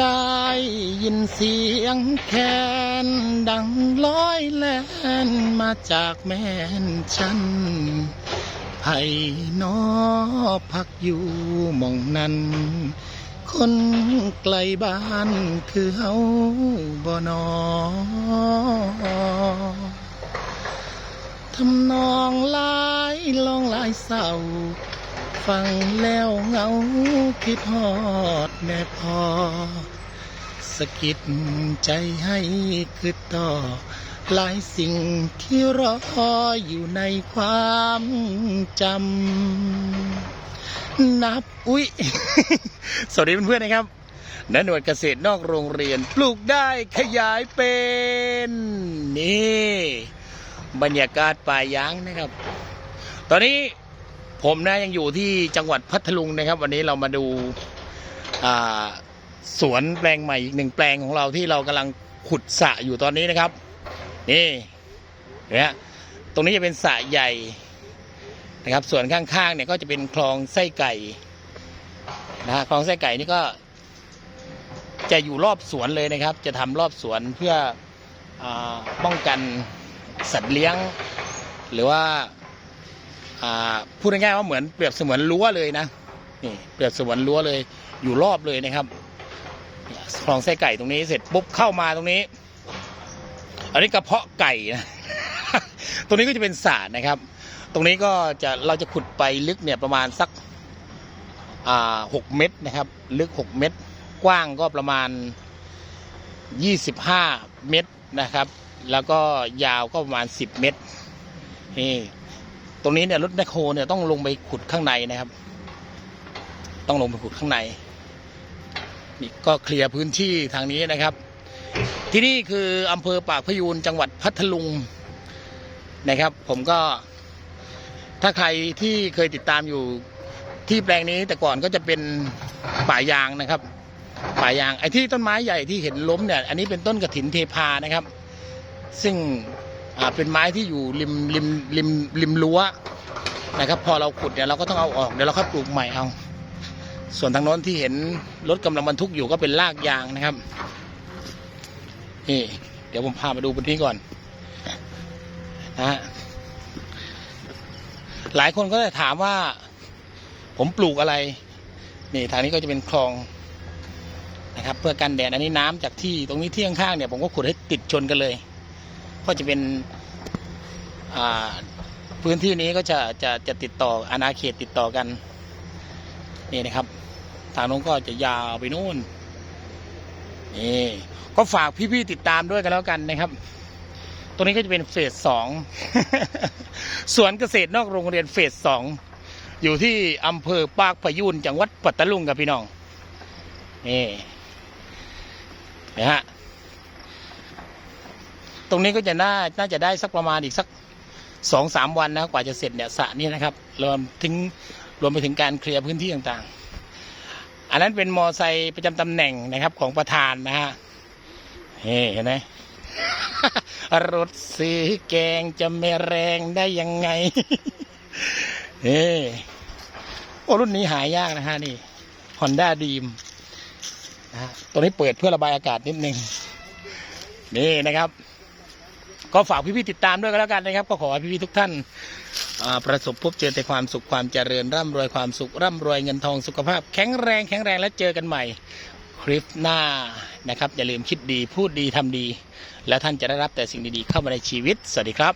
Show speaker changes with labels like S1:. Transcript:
S1: ได้ยินเสียงแคนดังลอยแล่นมาจากแม่นฉันไผ่นอพักอยู่หมองนั้น คนไกลบ้านคือเฮาบ่นอทำนองลายลองลายเศร้า ฟังแล้วเหงาคิดฮอดแม่พอสะกิดใจให้คือต่อ หลายสิ่งที่รออยู่ในความจำ นับ อุ๊ย สวัสดีเพื่อนๆนะครับนันหนวดเกษตรนอกโรงเรียน ปลูกได้ขยายเป็น นี่ บรรยากาศป่ายางนะครับ ตอนนี้ ผมนะยังอยู่ที่จังหวัดพัทลุงนะครับ วันนี้เรามาดูาสวนแปลงใหม่อีกหนึ่งแปลงของเราที่เรากำลังขุดสระอยู่ตอนนี้นะครับ นี่เนี่ยตรงนี้จะเป็นสระใหญ่นะครับ ส่วนข้างๆเนี่ยก็จะเป็นคลองไส้ไก่นะคลองไส้ไก่นี่ก็จะอยู่รอบสวนเลยนะครับ จะทำรอบสวนเพื่ออป้องกันสัตว์เลี้ยง หรือว่า พูดง่ายๆว่าเหมือนเปรียบเสมือนรั้วเลยนะนี่เปรียบเสมือนรั้วเลยอยู่รอบเลยนะครับคลองไส้ไก่ตรงนี้เสร็จปุ๊บเข้ามาตรงนี้ อันนี้กระเพาะไก่นะตรงนี้ก็จะเป็นสระนะครับ ตรงนี้ก็จะเราจะขุดไปลึกเนี่ยประมาณสักหกเมตรนะครับ ลึกหกเมตร กว้างก็ประมาณยี่สิบห้าเมตรนะครับ แล้วก็ยาวก็ประมาณสิบเมตรนี่ ตรงนี้เนี่ยรถแมคโครเนี่ยต้องลงไปขุดข้างในนะครับ ต้องลงไปขุดข้างในนี่ก็เคลียร์พื้นที่ทางนี้นะครับ ที่นี่คืออำเภอปากพยูนจังหวัดพัทลุงนะครับ ผมก็ ถ้าใครที่เคยติดตามอยู่ที่แปลงนี้แต่ก่อนก็จะเป็นป่ายางนะครับ ป่ายางไอ้ที่ต้นไม้ใหญ่ที่เห็นล้มเนี่ย อันนี้เป็นต้นกระถินเทพานะครับ ซึ่ง เป็นไม้ที่อยู่ริมริมริมริมรั้วนะครับ พอเราขุดเนี่ยเราก็ต้องเอาออกเดี๋ยวเราค่อยปลูกใหม่เอา ส่วนทางโน้นที่เห็นรถกำลังบรรทุกอยู่ก็เป็นรากยางนะครับนี่เดี๋ยวผมพามาดูบนนี้ก่อนนะฮะหลายคนก็จะถามว่า ผมปลูกอะไร นี่ทางนี้ก็จะเป็นคลองนะครับ เพื่อกันแดดอันนี้น้ำจากที่ตรงนี้ที่ข้างๆเนี่ยผมก็ขุดให้ติดชนกันเลย ก็จะเป็นพื้นที่นี้ก็จะจะจะติดต่ออาณาเขตติดต่อกันนี่นะครับ ทางโน้นก็จะยาวไปนู่นนี่ก็ฝากพี่ๆติดตามด้วยกันแล้วกันนะครับ ตรงนี้ก็จะเป็นเฟสสองสวนเกษตรนอกโรงเรียนเฟสสองอยู่ที่อำเภอปากพยูนจังหวัดปัตตาลุงกับพี่น้องนี่นะฮะ ตรงนี้ก็จะน่าน่าจะได้สักประมาณอีกสักสองสามวันนะกว่าจะเสร็จเนี่ยสระนี่นะครับรวมถึงรวมไปถึงการเคลียร์พื้นที่ต่างๆ อันนั้นเป็นมอไซค์ประจำตำแหน่งนะครับของประธานนะฮะเห็นไหมรถซื้อแกงจะไม่แรงได้ยังไงเฮ้โอ้รุ่นนี้หายากนะฮะนี่ Honda Dream นะฮะตัวนี้เปิดเพื่อระบายอากาศนิดนึงนี่นะครับ ก็ฝากพี่ๆติดตามด้วยกันแล้วกันนะครับ ก็ขอให้พี่ๆทุกท่านประสบพบเจอแต่ความสุขความเจริญร่ำรวยความสุขร่ำรวยเงินทองสุขภาพ แข็งแรงแข็งแรงและเจอกันใหม่คลิปหน้านะครับอย่าลืมคิดดีพูดดีทำดี แล้วท่านจะได้รับแต่สิ่งดีๆเข้ามาในชีวิต สวัสดีครับ